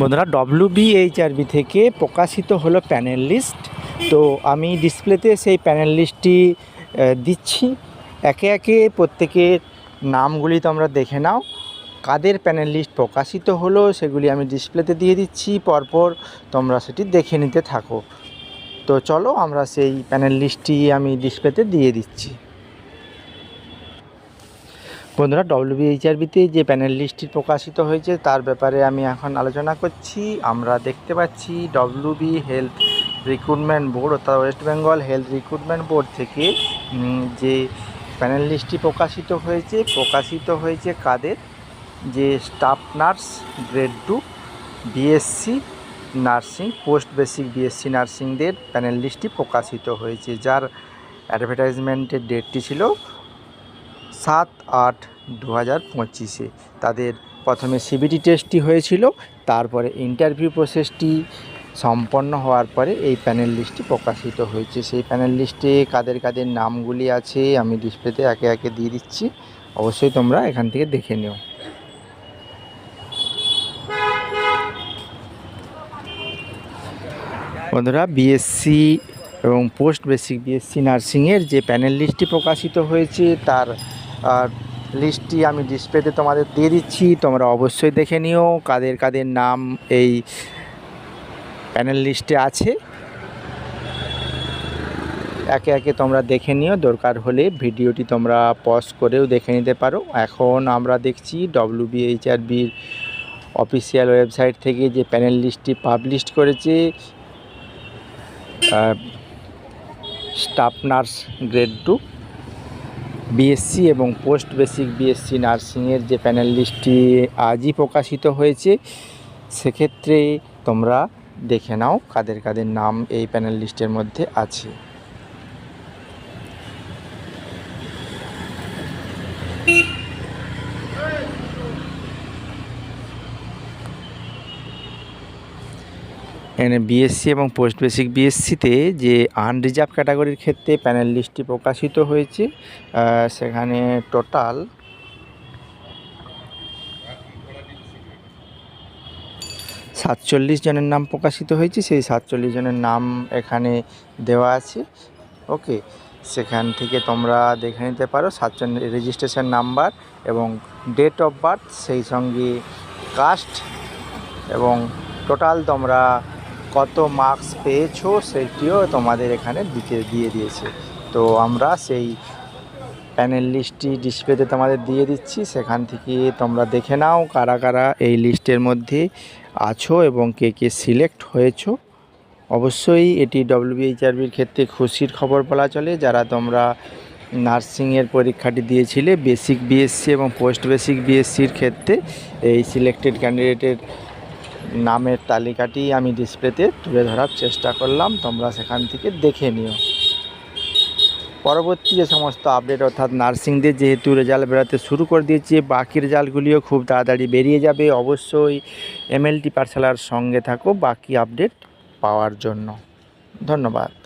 বন্ধুরা ডব্লিউ বিএইচআরবি থেকে প্রকাশিত হলো প্যানেল লিস্ট তো আমি ডিসপ্লেতে সেই প্যানেল লিস্টটি দিচ্ছি। একে একে প্রত্যেকের নামগুলি তোমরা দেখে নাও। কাদের প্যানেল লিস্ট প্রকাশিত হলো সেগুলি আমি ডিসপ্লেতে দিয়ে দিচ্ছি। পরপর তোমরা সেটি দেখে নিতে থাকো। তো চলো আমরা সেই প্যানেল লিস্টটি আমি ডিসপ্লেতে দিয়ে দিচ্ছি। বন্ধুরা ডব্লিউবিএইচআরবিতে যে প্যানেল লিস্টটি প্রকাশিত হয়েছে, তার ব্যাপারে আমি এখন আলোচনা করছি। আমরা দেখতে পাচ্ছি ডব্লিউবি হেলথ রিক্রুটমেন্ট বোর্ড অর্থাৎ West Bengal health recruitment board থেকে যে প্যানেল লিস্টটি প্রকাশিত হয়েছে প্রকাশিত হয়েছে কাদের? যে staff nurse grade two BSc nursing post basic BSc নার্সিংদের panel লিস্টটি প্রকাশিত হয়েছে, যার অ্যাডভার্টাইজমেন্টের ডেটটি ছিল সাত আট দু হাজার পঁচিশে। তাদের প্রথমে সিবিটি টেস্টটি হয়েছিল, তারপরে ইন্টারভিউ প্রসেসটি সম্পন্ন হওয়ার পরে এই প্যানেল লিস্টটি প্রকাশিত হয়েছে। সেই প্যানেল লিস্টে কাদের কাদের নামগুলি আছে, আমি ডিসপ্লেতে একে একে দিয়ে দিচ্ছি। অবশ্যই তোমরা এখান থেকে দেখে নিও। বন্ধুরা বিএসসি এবং পোস্ট বেসিক বিএসসি নার্সিংয়ের যে প্যানেল লিস্টটি প্রকাশিত হয়েছে, তার আর, লিস্টটি আমি ডিসপ্লেতে তোমাদের দিয়ে দিচ্ছি। তোমরা অবশ্যই দেখে নিও কাদের কাদের নাম এই প্যানেল লিস্টে আছে। একে একে তোমরা দেখে নিও দরকার হলে ভিডিওটি তোমরা পজ করেও দেখে নিতে পারো। এখন আমরা দেখছি ডব্লিউবিএইচআরবির অফিসিয়াল ওয়েবসাইট থেকে যে প্যানেল লিস্টটি পাবলিশ করেছে staff nurse grade two. BSc এবং পোস্ট বেসিক বিএসসি নার্সিংয়ের যে প্যানেল লিস্টটি আজই প্রকাশিত হয়েছে, সেক্ষেত্রে তোমরা দেখে নাও কাদের কাদের নাম এই প্যানেল লিস্টের মধ্যে আছে। এখানে বিএসসি এবং পোস্ট বেসিক বিএসসিতে যে আনরিজার্ভ ক্যাটাগরির ক্ষেত্রে প্যানেল লিস্টটি প্রকাশিত হয়েছে সেখানে টোটাল সাতচল্লিশ জনের নাম প্রকাশিত হয়েছে, সেই সাতচল্লিশ জনের নাম এখানে দেওয়া আছে। ওকে সেখান থেকে তোমরা দেখে নিতে পারো সাতচল্লিশ রেজিস্ট্রেশন নাম্বার এবং ডেট অফ বার্থ সেই সঙ্গে কাস্ট এবং টোটাল তোমরা কত মার্কস পেয়েছ সেটিও তোমাদের এখানে দিতে দিয়ে দিয়েছে। তো আমরা সেই প্যানেল লিস্টটি ডিসপ্লেতে তোমাদের দিয়ে দিচ্ছি। সেখান থেকে তোমরা দেখে নাও কারা কারা এই লিস্টের মধ্যে আছো এবং কে কে সিলেক্ট হয়েছো। অবশ্যই এটি ডব্লিউবিএইচআরবির ক্ষেত্রে খুশির খবর বলা চলে। যারা তোমরা নার্সিংয়ের পরীক্ষাটি দিয়েছিলে বেসিক বিএসসি এবং পোস্ট বেসিক বিএসসির ক্ষেত্রে এই সিলেক্টেড ক্যান্ডিডেটের নামের তালিকাটি আমি ডিসপ্লেতে তুলে ধরার চেষ্টা করলাম। তোমরা সেখান থেকে দেখে নিও। পরবর্তী যে সমস্ত আপডেট অর্থাৎ নার্সিংদের যেহেতু রেজাল্ট বেরোতে শুরু করে দিয়েছে বাকি রেজাল্টগুলিও খুব তাড়াতাড়ি বেরিয়ে যাবে। অবশ্যই এমএলটি পাঠশালার সঙ্গে থাকো বাকি আপডেট পাওয়ার জন্য। ধন্যবাদ।